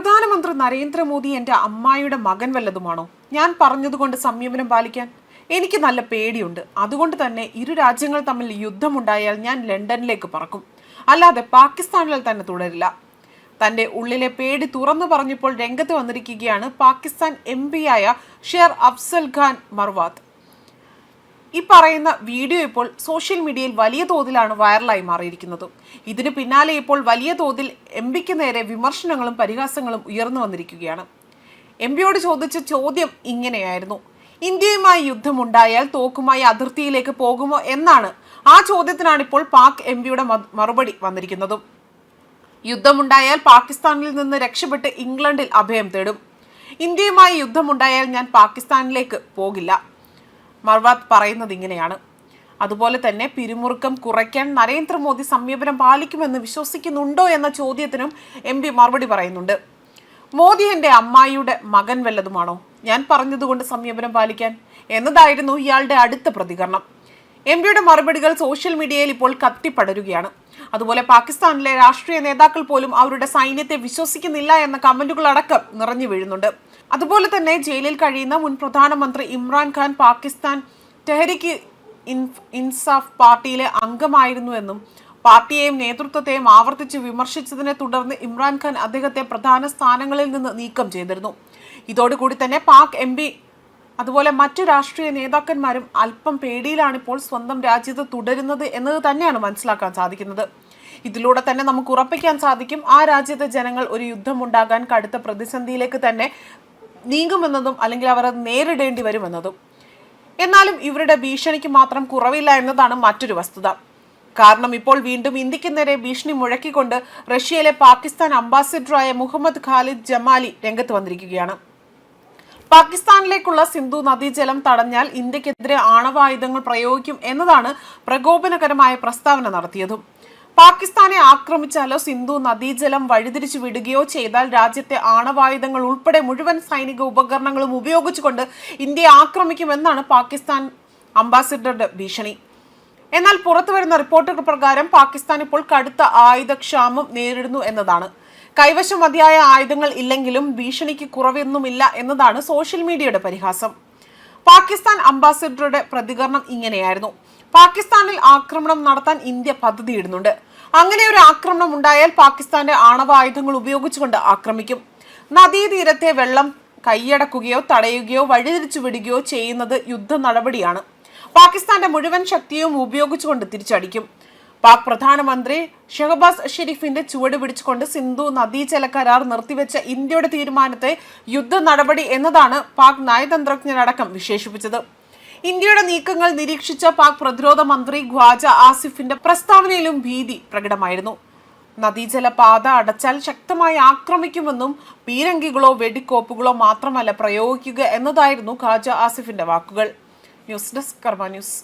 പ്രധാനമന്ത്രി നരേന്ദ്രമോദി എന്റെ അമ്മായിയുടെ മകൻ വല്ലതുമാണോ? ഞാൻ പറഞ്ഞതുകൊണ്ട് സംയമനം പാലിക്കാൻ എനിക്ക് നല്ല പേടിയുണ്ട്. അതുകൊണ്ട് തന്നെ ഇരു രാജ്യങ്ങൾ തമ്മിൽ യുദ്ധമുണ്ടായാൽ ഞാൻ ലണ്ടനിലേക്ക് പറക്കും. അല്ലാതെ പാകിസ്ഥാനിൽ തന്നെ തുടരില്ല. തന്റെ ഉള്ളിലെ പേടി തുറന്നു പറഞ്ഞപ്പോൾ രംഗത്ത് വന്നിരിക്കുകയാണ് പാകിസ്ഥാൻ എം ആയ ഷെയർ അഫ്സൽ ഖാൻ മർവാത്ത്. ഈ പറയുന്ന വീഡിയോ ഇപ്പോൾ സോഷ്യൽ മീഡിയയിൽ വലിയ തോതിലാണ് വൈറലായി മാറിയിരിക്കുന്നത്. ഇതിന് പിന്നാലെ ഇപ്പോൾ വലിയ തോതിൽ എം പിക്ക് നേരെ വിമർശനങ്ങളും പരിഹാസങ്ങളും ഉയർന്നു വന്നിരിക്കുകയാണ്. എം പിയോട് ചോദിച്ച ചോദ്യം ഇങ്ങനെയായിരുന്നു. ഇന്ത്യയുമായി യുദ്ധമുണ്ടായാൽ തോക്കുമായി അതിർത്തിയിലേക്ക് പോകുമോ എന്നാണ് ആ ചോദ്യത്തിനാണ് ഇപ്പോൾ പാക് എം പിയുടെ മറുപടി വന്നിരിക്കുന്നത്. യുദ്ധമുണ്ടായാൽ പാകിസ്ഥാനിൽ നിന്ന് രക്ഷപ്പെട്ട് ഇംഗ്ലണ്ടിൽ അഭയം തേടും. ഇന്ത്യയുമായി യുദ്ധമുണ്ടായാൽ ഞാൻ പാകിസ്ഥാനിലേക്ക് പോകില്ല. മർവാത്ത് പറയുന്നത് ഇങ്ങനെയാണ്. അതുപോലെ തന്നെ പിരിമുറുക്കം കുറയ്ക്കാൻ നരേന്ദ്രമോദി സംയമനം പാലിക്കുമെന്ന് വിശ്വസിക്കുന്നുണ്ടോ എന്ന ചോദ്യത്തിനും എം പി മറുപടി പറയുന്നുണ്ട്. മോദി എന്റെ അമ്മായിയുടെ മകൻ വല്ലതുമാണോ? ഞാൻ പറഞ്ഞതുകൊണ്ട് സംയമനം പാലിക്കാൻ എന്നതായിരുന്നു ഇയാളുടെ അടുത്ത പ്രതികരണം. എം പിയുടെ മറുപടികൾ സോഷ്യൽ മീഡിയയിൽ ഇപ്പോൾ കത്തിപ്പടരുകയാണ്. അതുപോലെ പാകിസ്ഥാനിലെ രാഷ്ട്രീയ നേതാക്കൾ പോലും അവരുടെ സൈന്യത്തെ വിശ്വസിക്കുന്നില്ല എന്ന കമന്റുകൾ അടക്കം നിറഞ്ഞു വീഴുന്നുണ്ട്. അതുപോലെ തന്നെ ജയിലിൽ കഴിയുന്ന മുൻ പ്രധാനമന്ത്രി ഇമ്രാൻഖാൻ പാകിസ്ഥാൻ ടെഹരിക്ക് ഇൻസാഫ് പാർട്ടിയിലെ അംഗമായിരുന്നുവെന്നും പാർട്ടിയെയും നേതൃത്വത്തെയും ആവർത്തിച്ച് വിമർശിച്ചതിനെ തുടർന്ന് ഇമ്രാൻഖാൻ അദ്ദേഹത്തെ പ്രധാന സ്ഥാനങ്ങളിൽ നിന്ന് നീക്കം ചെയ്തിരുന്നു. ഇതോടുകൂടി തന്നെ പാക് എം അതുപോലെ മറ്റു രാഷ്ട്രീയ നേതാക്കന്മാരും അല്പം പേടിയിലാണിപ്പോൾ സ്വന്തം രാജ്യത്ത് തുടരുന്നത് എന്നത് തന്നെയാണ് മനസ്സിലാക്കാൻ സാധിക്കുന്നത്. ഇതിലൂടെ തന്നെ നമുക്ക് ഉറപ്പിക്കാൻ സാധിക്കും ആ രാജ്യത്തെ ജനങ്ങൾ ഒരു യുദ്ധമുണ്ടാകാൻ കടുത്ത പ്രതിസന്ധിയിലേക്ക് തന്നെ നീങ്ങുമെന്നതും അല്ലെങ്കിൽ അവർ നേരിടേണ്ടി വരുമെന്നതും. എന്നാലും ഇവരുടെ ഭീഷണിക്ക് മാത്രം കുറവില്ല എന്നതാണ് മറ്റൊരു വസ്തുത. കാരണം ഇപ്പോൾ വീണ്ടും ഇന്ത്യയ്ക്ക് നേരെ ഭീഷണി മുഴക്കിക്കൊണ്ട് റഷ്യയിലെ പാകിസ്ഥാൻ അംബാസിഡറായ മുഹമ്മദ് ഖാലിദ് ജമാലി രംഗത്ത് വന്നിരിക്കുകയാണ്. പാകിസ്ഥാനിലേക്കുള്ള സിന്ധു നദീജലം തടഞ്ഞാൽ ഇന്ത്യക്കെതിരെ ആണവായുധങ്ങൾ പ്രയോഗിക്കും എന്നതാണ് പ്രകോപനകരമായ പ്രസ്താവന നടത്തിയതും. പാകിസ്ഥാനെ ആക്രമിച്ചാലോ സിന്ധു നദീജലം വഴിതിരിച്ചു വിടുകയോ ചെയ്താൽ രാജ്യത്തെ ആണവായുധങ്ങൾ ഉൾപ്പെടെ മുഴുവൻ സൈനിക ഉപകരണങ്ങളും ഉപയോഗിച്ചുകൊണ്ട് ഇന്ത്യയെ ആക്രമിക്കുമെന്നാണ് പാകിസ്ഥാൻ അംബാസിഡറുടെ ഭീഷണി. എന്നാൽ പുറത്തുവരുന്ന റിപ്പോർട്ടുകൾ പ്രകാരം പാകിസ്ഥാൻ ഇപ്പോൾ കടുത്ത ആയുധക്ഷാമം നേരിടുന്നു എന്നതാണ്. കൈവശം മതിയായ ആയുധങ്ങൾ ഇല്ലെങ്കിലും ഭീഷണിക്ക് കുറവൊന്നുമില്ല എന്നതാണ് സോഷ്യൽ മീഡിയയുടെ പരിഹാസം. പാകിസ്ഥാൻ അംബാസിഡറുടെ പ്രതികരണം ഇങ്ങനെയായിരുന്നു. പാകിസ്ഥാനിൽ ആക്രമണം നടത്താൻ ഇന്ത്യ പദ്ധതിയിടുന്നുണ്ട്. അങ്ങനെ ഒരു ആക്രമണം ഉണ്ടായാൽ പാകിസ്ഥാന്റെ ആണവായുധങ്ങൾ ഉപയോഗിച്ചുകൊണ്ട് ആക്രമിക്കും. നദീതീരത്തെ വെള്ളം കൈയടക്കുകയോ തടയുകയോ വഴിതിരിച്ചു വിടുകയോ ചെയ്യുന്നത് യുദ്ധ നടപടിയാണ് പാകിസ്ഥാന്റെ മുഴുവൻ ശക്തിയും ഉപയോഗിച്ചുകൊണ്ട് തിരിച്ചടിക്കും. പാക് പ്രധാനമന്ത്രി ഷെഹബാസ് ഷെരീഫിന്റെ ചുവട് പിടിച്ചുകൊണ്ട് സിന്ധു നദീജല കരാർ നിർത്തിവെച്ച ഇന്ത്യയുടെ തീരുമാനത്തെ യുദ്ധ നടപടി എന്നതാണ് പാക് നയതന്ത്രജ്ഞരടക്കം വിശേഷിപ്പിച്ചത്. ഇന്ത്യയുടെ നീക്കങ്ങൾ നിരീക്ഷിച്ച പാക് പ്രതിരോധ മന്ത്രി ഖ്വാജ ആസിഫിന്റെ പ്രസ്താവനയിലും ഭീതി പ്രകടമായിരുന്നു. നദീജല പാത അടച്ചാൽ ശക്തമായി ആക്രമിക്കുമെന്നും പീരങ്കികളോ വെടിക്കോപ്പുകളോ മാത്രമല്ല പ്രയോഗിക്കുക എന്നതായിരുന്നു ഖാജ ആസിഫിന്റെ വാക്കുകൾ. News desk Karma news.